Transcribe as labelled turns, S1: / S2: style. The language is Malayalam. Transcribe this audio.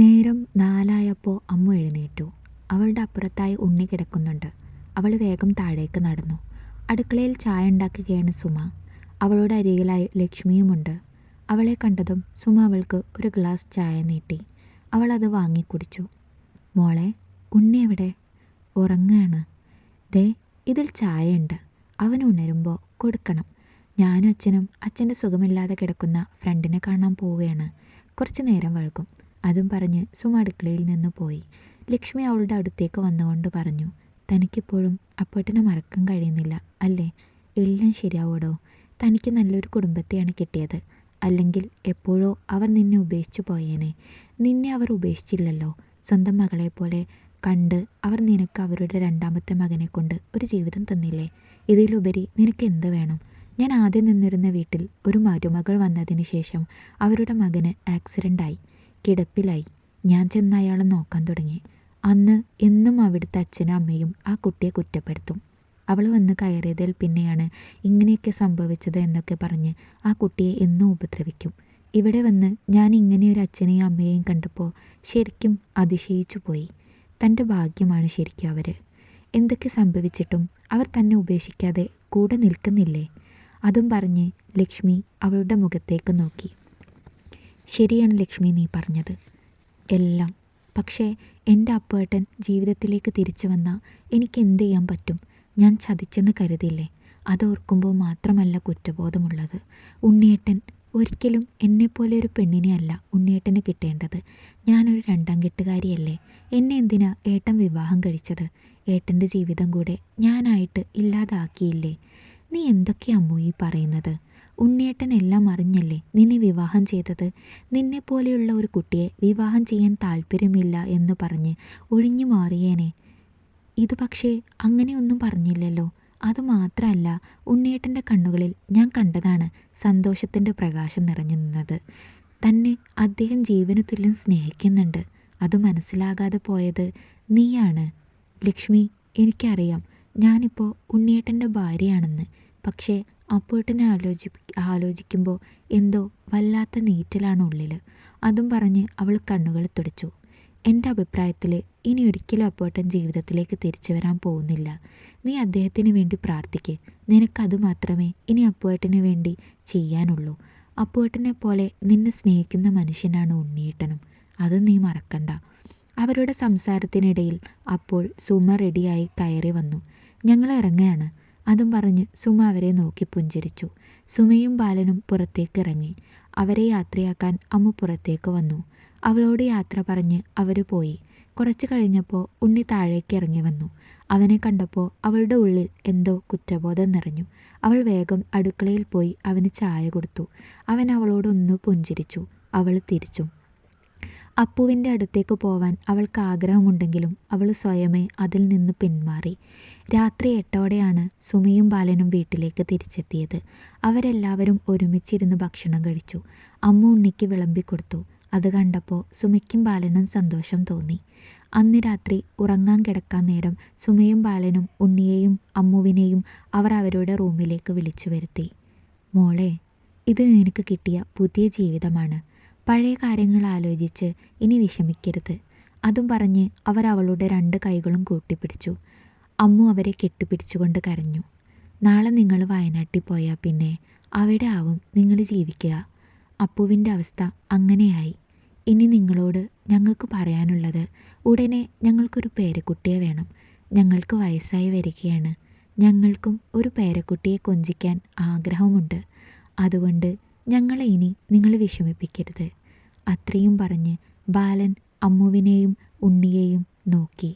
S1: നേരം നാലായപ്പോൾ അമ്മ എഴുന്നേറ്റു. അവളുടെ അപ്പുറത്തായി ഉണ്ണി കിടക്കുന്നുണ്ട്. അവൾ വേഗം താഴേക്ക് നടന്നു. അടുക്കളയിൽ ചായ ഉണ്ടാക്കുകയാണ് സുമ. അവളുടെ അരികിലായി ലക്ഷ്മിയുമുണ്ട്. അവളെ കണ്ടതും സുമ അവൾക്ക് ഒരു ഗ്ലാസ് ചായ നീട്ടി. അവൾ അത് വാങ്ങി കുടിച്ചു. "മോളെ, ഉണ്ണി എവിടെ? ഉറങ്ങാണ്. ദേ ഇതിൽ ചായയുണ്ട്. അവൻ ഉണരുമ്പോൾ കൊടുക്കണം. ഞാനും അച്ഛനും അച്ഛന്റെ സുഖമില്ലാതെ കിടക്കുന്ന ഫ്രണ്ടിനെ കാണാൻ പോവുകയാണ്. കുറച്ച് നേരം വൈകും. " അതും പറഞ്ഞ് സുമ അടുക്കളയിൽ നിന്ന് പോയി. ലക്ഷ്മി അവളുടെ അടുത്തേക്ക് വന്നുകൊണ്ട് പറഞ്ഞു "തനിക്കിപ്പോഴും അപ്പേട്ടനെ മറക്കാൻ കഴിയുന്നില്ല അല്ലേ? എല്ലാം ശരിയാവോടോ തനിക്ക് നല്ലൊരു കുടുംബത്തെയാണ് കിട്ടിയത്. അല്ലെങ്കിൽ എപ്പോഴോ അവർ നിന്നെ ഉപേക്ഷിച്ചു പോയേനെ. നിന്നെ അവർ ഉപേക്ഷിച്ചില്ലല്ലോ. സ്വന്തം പോലെ കണ്ട് അവർ നിനക്ക് അവരുടെ രണ്ടാമത്തെ മകനെ കൊണ്ട് ഒരു ജീവിതം തന്നില്ലേ? ഇതിലുപരി നിനക്ക് എന്ത് വേണം? ഞാൻ ആദ്യം നിന്നിരുന്ന വീട്ടിൽ ഒരു മരുമകൾ വന്നതിന് ശേഷം അവരുടെ മകന് ആക്സിഡന്റായി. കിടപ്പിലായി. ഞാൻ ചെന്ന് അയാളെ നോക്കാൻ തുടങ്ങി. അന്ന് എന്നും അവിടുത്തെ അച്ഛനും അമ്മയും ആ കുട്ടിയെ കുറ്റപ്പെടുത്തും. അവൾ വന്ന് കയറിയതിൽ പിന്നെയാണ് ഇങ്ങനെയൊക്കെ സംഭവിച്ചത് എന്നൊക്കെ പറഞ്ഞ് ആ കുട്ടിയെ എന്നും ഉപദ്രവിക്കും. ഇവിടെ വന്ന് ഞാൻ ഇങ്ങനെ ഒരു അച്ഛനെയും അമ്മയെയും കണ്ടപ്പോൾ ശരിക്കും അതിശയിച്ചു പോയി. തന്റെ ഭാഗ്യമാണ് ശരിക്കും അവർ എന്തൊക്കെ സംഭവിച്ചിട്ടും അവർ തന്നെ ഉപേക്ഷിക്കാതെ കൂടെ നിൽക്കുന്നില്ലേ? അതും പറഞ്ഞ് ലക്ഷ്മി അവളുടെ മുഖത്തേക്ക് നോക്കി. ശരിയാണ് ലക്ഷ്മി നീ പറഞ്ഞത്. എല്ലാം. പക്ഷേ എന്റെ അപ്പേട്ടൻ ജീവിതത്തിലേക്ക് തിരിച്ചു വന്നാൽ എനിക്ക് എന്ത് ചെയ്യാൻ പറ്റും? ഞാൻ ചതിച്ചെന്ന് കരുതില്ലേ? അതോർക്കുമ്പോൾ മാത്രമല്ല കുറ്റബോധമുള്ളത്. ഉണ്ണിയേട്ടൻ ഒരിക്കലും എന്നെപ്പോലെ ഒരു പെണ്ണിനെ അല്ല ഉണ്ണിയേട്ടന് കിട്ടേണ്ടത്. ഞാനൊരു രണ്ടാം കെട്ടുകാരിയല്ലേ എന്നെ എന്തിനാ ഏട്ടൻ വിവാഹം കഴിച്ചത്? ഏട്ടന്റെ ജീവിതം കൂടെ ഞാനായിട്ട് ഇല്ലാതാക്കിയില്ലേ? നീ എന്തൊക്കെയാ അമ്മു ഈ പറയുന്നത്? ഉണ്ണിയേട്ടൻ എല്ലാം അറിഞ്ഞല്ലേ നിന്നെ വിവാഹം ചെയ്തത്? നിന്നെപ്പോലെയുള്ള ഒരു കുട്ടിയെ വിവാഹം ചെയ്യാൻ താല്പര്യമില്ല എന്ന് പറഞ്ഞ് ഒഴിഞ്ഞു മാറിയേനെ. ഇത് പക്ഷേ അങ്ങനെയൊന്നും പറഞ്ഞില്ലല്ലോ. അതുമാത്രമല്ല ഉണ്ണിയേട്ടന്റെ കണ്ണുകളിൽ ഞാൻ കണ്ടതാണ് സന്തോഷത്തിന്റെ പ്രകാശം നിറഞ്ഞു നിന്നത്. തന്നെ അദ്ദേഹം ജീവന തുല്യം സ്നേഹിക്കുന്നുണ്ട്. അത് മനസ്സിലാകാതെ പോയത് നീയാണ്. ലക്ഷ്മി എനിക്കറിയാം ഞാനിപ്പോ ഉണ്ണിയേട്ടന്റെ ഭാര്യയാണെന്ന്. പക്ഷേ അപ്പേട്ടനെ ആലോചിക്കുമ്പോൾ എന്തോ വല്ലാത്ത നീറ്റലാണ് ഉള്ളിൽ അതും പറഞ്ഞ് അവൾ കണ്ണുകൾ തുടച്ചു. എന്റെ അഭിപ്രായത്തിൽ ഇനി ഒരിക്കലും അപ്പുവേട്ടൻ ജീവിതത്തിലേക്ക് തിരിച്ചു വരാൻ പോകുന്നില്ല. നീ അദ്ദേഹത്തിന് വേണ്ടി പ്രാർത്ഥിക്ക്. നിനക്കത് മാത്രമേ ഇനി അപ്പുവേട്ടന് വേണ്ടി ചെയ്യാനുള്ളൂ. അപ്പേട്ടനെപ്പോലെ നിന്നെ സ്നേഹിക്കുന്ന മനുഷ്യനാണ് ഉണ്ണിയേട്ടനും. അത് നീ മറക്കണ്ട. അവരുടെ സംസാരത്തിനിടയിൽ അപ്പോൾ സുമ റെഡിയായി കയറി വന്നു. ഞങ്ങൾ ഇറങ്ങുകയാണ് അതും പറഞ്ഞ് സുമ അവരെ നോക്കി പുഞ്ചിരിച്ചു. സുമയും ബാലനും പുറത്തേക്ക് ഇറങ്ങി അവരെ യാത്രയാക്കാൻ അമ്മു പുറത്തേക്ക് വന്നു. അവളോട് യാത്ര പറഞ്ഞ് അവർ പോയി. കുറച്ച് കഴിഞ്ഞപ്പോൾ ഉണ്ണി താഴേക്ക് ഇറങ്ങി വന്നു. അവനെ കണ്ടപ്പോൾ അവളുടെ ഉള്ളിൽ എന്തോ കുറ്റബോധം നിറഞ്ഞു. അവൾ വേഗം അടുക്കളയിൽ പോയി അവന് ചായ കൊടുത്തു. അവൻ അവളോട് ഒന്ന് പുഞ്ചിരിച്ചു. അവൾ തിരിച്ചും. അപ്പുവിന്റെ അടുത്തേക്ക് പോവാൻ അവൾക്ക് ആഗ്രഹമുണ്ടെങ്കിലും അവൾ സ്വയമേ അതിൽ നിന്ന് പിന്മാറി. രാത്രി എട്ടോടെയാണ് സുമിയും ബാലനും വീട്ടിലേക്ക് തിരിച്ചെത്തിയത്. അവരെല്ലാവരും ഒരുമിച്ചിരുന്ന് ഭക്ഷണം കഴിച്ചു. അമ്മ ഉണ്ണിക്ക് വിളമ്പിക്കൊടുത്തു. അത് കണ്ടപ്പോൾ സുമിക്കും ബാലനും സന്തോഷം തോന്നി. അന്ന് രാത്രി ഉറങ്ങാൻ കിടക്കാൻ നേരം സുമയും ബാലനും ഉണ്ണിയെയും അമ്മുവിനെയും അവർ അവരുടെ റൂമിലേക്ക് വിളിച്ചു വരുത്തി. "മോളെ, ഇത് നിനക്ക് കിട്ടിയ പുതിയ ജീവിതമാണ്. പഴയ കാര്യങ്ങൾ ആലോചിച്ച് ഇനി വിഷമിക്കരുത്. " അതും പറഞ്ഞ് അവർ അവളുടെ രണ്ട് കൈകളും കൂട്ടിപ്പിടിച്ചു. അമ്മു അവരെ കെട്ടിപ്പിടിച്ചുകൊണ്ട് കരഞ്ഞു. "നാളെ നിങ്ങൾ വയനാട്ടിൽ പോയാൽ പിന്നെ അവിടെ ആവും നിങ്ങൾ ജീവിക്കുക. അപ്പുവിന്റെ അവസ്ഥ അങ്ങനെയായി. ഇനി നിങ്ങളോട് ഞങ്ങൾക്ക് പറയാനുള്ളത് ഉടനെ ഞങ്ങൾക്കൊരു പേരക്കുട്ടിയെ വേണം. ഞങ്ങൾക്ക് വയസ്സായി വരികയാണ്. ഞങ്ങൾക്കും ഒരു പേരക്കുട്ടിയെ കൊഞ്ചിക്കാൻ ആഗ്രഹമുണ്ട്. അതുകൊണ്ട് ഞങ്ങളെ ഇനി നിങ്ങൾ വിഷമിപ്പിക്കരുത്. " അത്രയും പറഞ്ഞ് ബാലൻ അമ്മുവിനെയും ഉണ്ണിയെയും നോക്കി.